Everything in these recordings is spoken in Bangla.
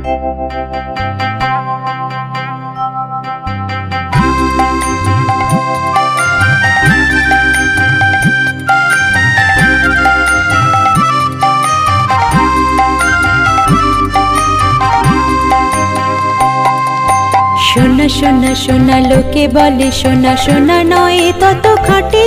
সোনা সোনা সোনা লোকে বলে সোনা সোনা নয় তত খাটে।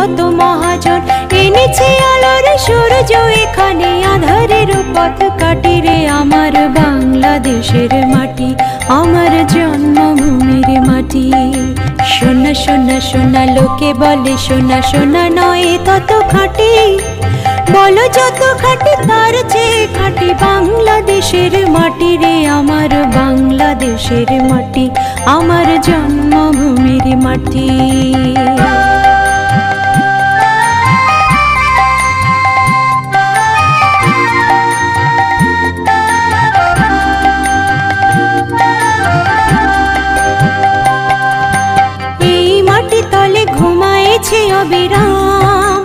কত মহাজন। এনেছে আলোর সূর্য, এখানে আধারের পথ কাটি রে আমার বাংলাদেশের মাটি, আমার জন্মভূমির মাটি। সোনা সোনা সোনা লোকে বলে সোনা সোনা নয়, তত খাটে। বলো যত খাটে, তার চেয়ে খাটে বাংলাদেশের মাটি রে, আমার বাংলাদেশের মাটি, আমার জন্মভূমির মাটি। অবিরাম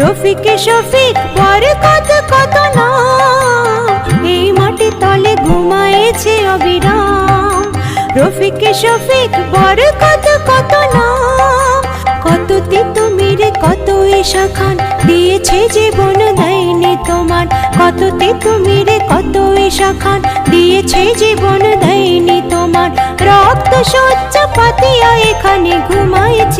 রফিক শফিক, পর কত কত নাম। এই মাটি তলে ঘুমায়েছে অবিরাম। রফিক শফিক বর কত কত নাম। কত তিতুমিরে, কত ঈশা খান দিয়েছে জীবন, দেয়নি তোমার। কত তিতুমিরে, কত ঈশা খান দিয়েছে জীবন, দেয়নি তোমার। রক্ত সজ্জ পাতিয়া এখানে ঘুমাইছে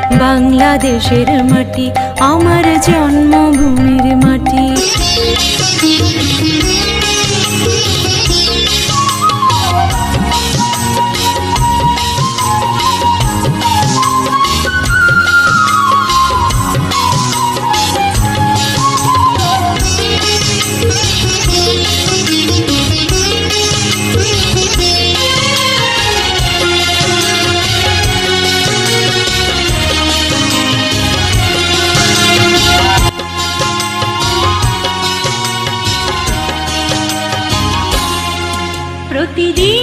বাংলাদেশের মাটি আমার জন্মভূমির মাটি। 滴滴。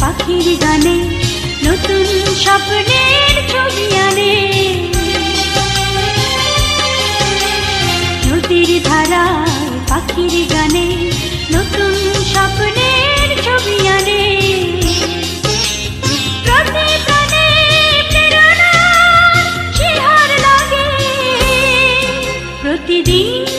পাখির গানে নতুন স্বপ্নের ছবি আনে। নদীর ধারায়, পাখির গানে নতুন স্বপ্নের ছবি আনে। প্রতিদিন